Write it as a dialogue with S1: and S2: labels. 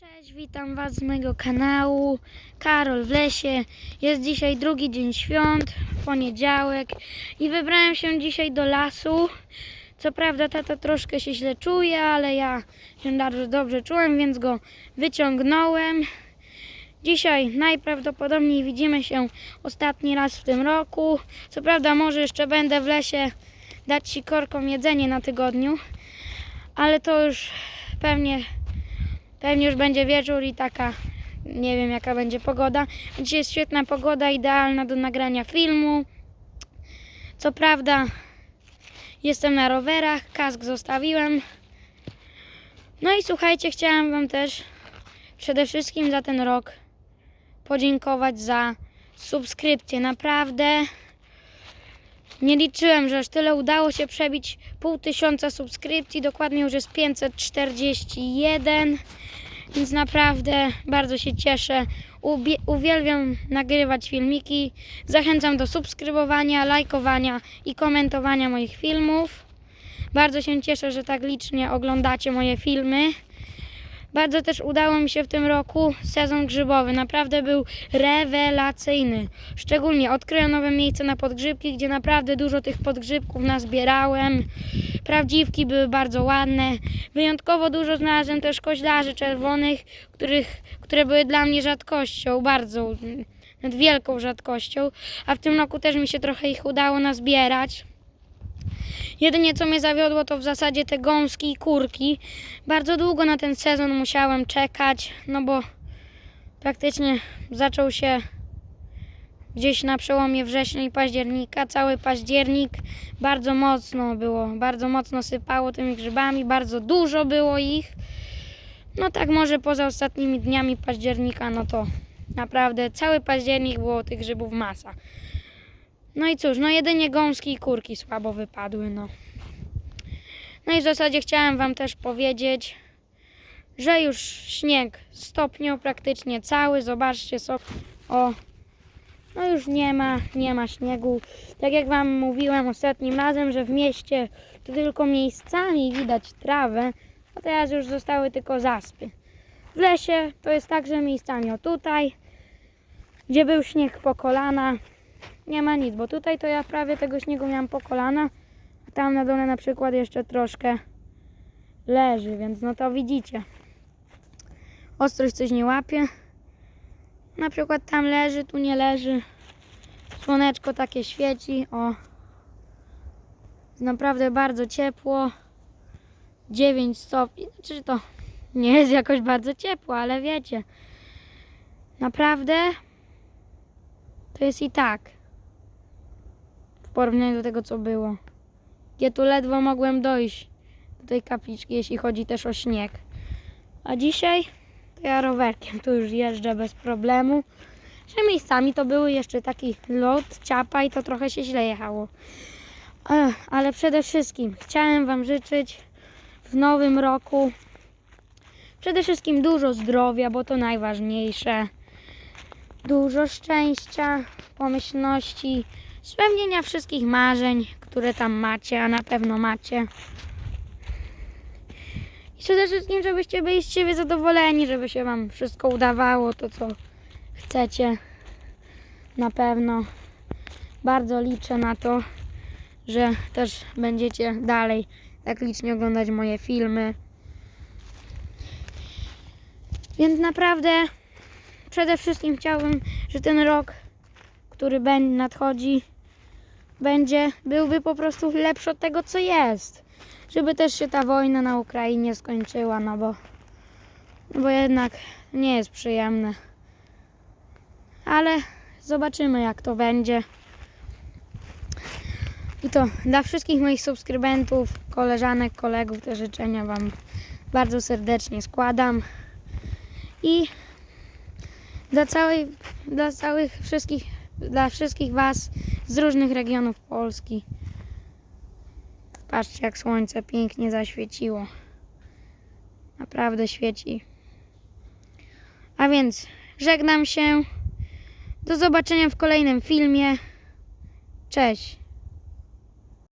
S1: Cześć, witam Was z mojego kanału Karol w lesie. Jest dzisiaj drugi dzień świąt, poniedziałek i wybrałem się dzisiaj do lasu. Co prawda tata troszkę się źle czuje, ale ja się bardzo dobrze czułem, więc go wyciągnąłem. Dzisiaj najprawdopodobniej widzimy się ostatni raz w tym roku. Co prawda może jeszcze będę w lesie dać Ci korkom jedzenie na tygodniu, ale to już pewnie Pewnie już będzie wieczór i taka, nie wiem jaka będzie pogoda. Dzisiaj jest świetna pogoda, idealna do nagrania filmu. Co prawda jestem na rowerach, kask zostawiłem. No i słuchajcie, chciałam Wam też przede wszystkim za ten rok podziękować za subskrypcję. Naprawdę nie liczyłem, że aż tyle udało się przebić pół tysiąca subskrypcji. Dokładnie już jest 541. Więc naprawdę bardzo się cieszę. Ubie- uwielbiam nagrywać filmiki. Zachęcam do subskrybowania, lajkowania i komentowania moich filmów. Bardzo się cieszę, że tak licznie oglądacie moje filmy. Bardzo też udało mi się w tym roku sezon grzybowy. Naprawdę był rewelacyjny. Szczególnie odkryłem nowe miejsce na podgrzybki, gdzie naprawdę dużo tych podgrzybków nazbierałem. Prawdziwki były bardzo ładne. Wyjątkowo dużo znalazłem też koźlarzy czerwonych, których, które były dla mnie rzadkością, bardzo, wielką rzadkością. A w tym roku też mi się trochę ich udało nazbierać. Jedynie co mnie zawiodło to w zasadzie te gąski i kurki. Bardzo długo na ten sezon musiałem czekać, no bo praktycznie zaczął się gdzieś na przełomie września i października. Cały październik bardzo mocno było, bardzo mocno sypało tymi grzybami, bardzo dużo było ich. No tak może poza ostatnimi dniami października, no to naprawdę cały październik było tych grzybów masa. No i cóż, no jedynie gąski i kurki słabo wypadły, no. No i w zasadzie chciałem Wam też powiedzieć, że już śnieg stopniał praktycznie cały. Zobaczcie sobie. O, no już nie ma, nie ma śniegu. Tak jak Wam mówiłem ostatnim razem, że w mieście to tylko miejscami widać trawę, a teraz już zostały tylko zaspy. W lesie to jest także miejscami o tutaj, gdzie był śnieg po kolana, nie ma nic, bo tutaj to ja prawie tego śniegu miałam po kolana, a tam na dole na przykład jeszcze troszkę leży, więc no to widzicie. Ostrość coś nie łapie. Na przykład tam leży, tu nie leży. Słoneczko takie świeci, o. Naprawdę bardzo ciepło. 9 stopni. Znaczy to nie jest jakoś bardzo ciepło, ale wiecie. Naprawdę to jest i tak porównaniu do tego, co było. Ja tu ledwo mogłem dojść do tej kapliczki, jeśli chodzi też o śnieg. A dzisiaj to ja rowerkiem tu już jeżdżę bez problemu. Że miejscami to były jeszcze taki lot, ciapa i to trochę się źle jechało. Ech, ale przede wszystkim chciałem Wam życzyć w nowym roku przede wszystkim dużo zdrowia, bo to najważniejsze. Dużo szczęścia, pomyślności, spełnienia wszystkich marzeń, które tam macie, a na pewno macie. I przede wszystkim, żebyście byli z siebie zadowoleni, żeby się Wam wszystko udawało, to co chcecie. Na pewno. Bardzo liczę na to, że też będziecie dalej tak licznie oglądać moje filmy. Więc naprawdę przede wszystkim chciałbym, że ten rok, który nadchodzi, będzie, byłby po prostu lepszy od tego, co jest. Żeby też się ta wojna na Ukrainie skończyła, no bo, no bo jednak nie jest przyjemne. Ale zobaczymy, jak to będzie. I to dla wszystkich moich subskrybentów, koleżanek, kolegów te życzenia Wam bardzo serdecznie składam. I dla całej, dla całych wszystkich, dla wszystkich Was z różnych regionów Polski. Patrzcie, jak słońce pięknie zaświeciło. Naprawdę świeci. A więc żegnam się. Do zobaczenia w kolejnym filmie. Cześć.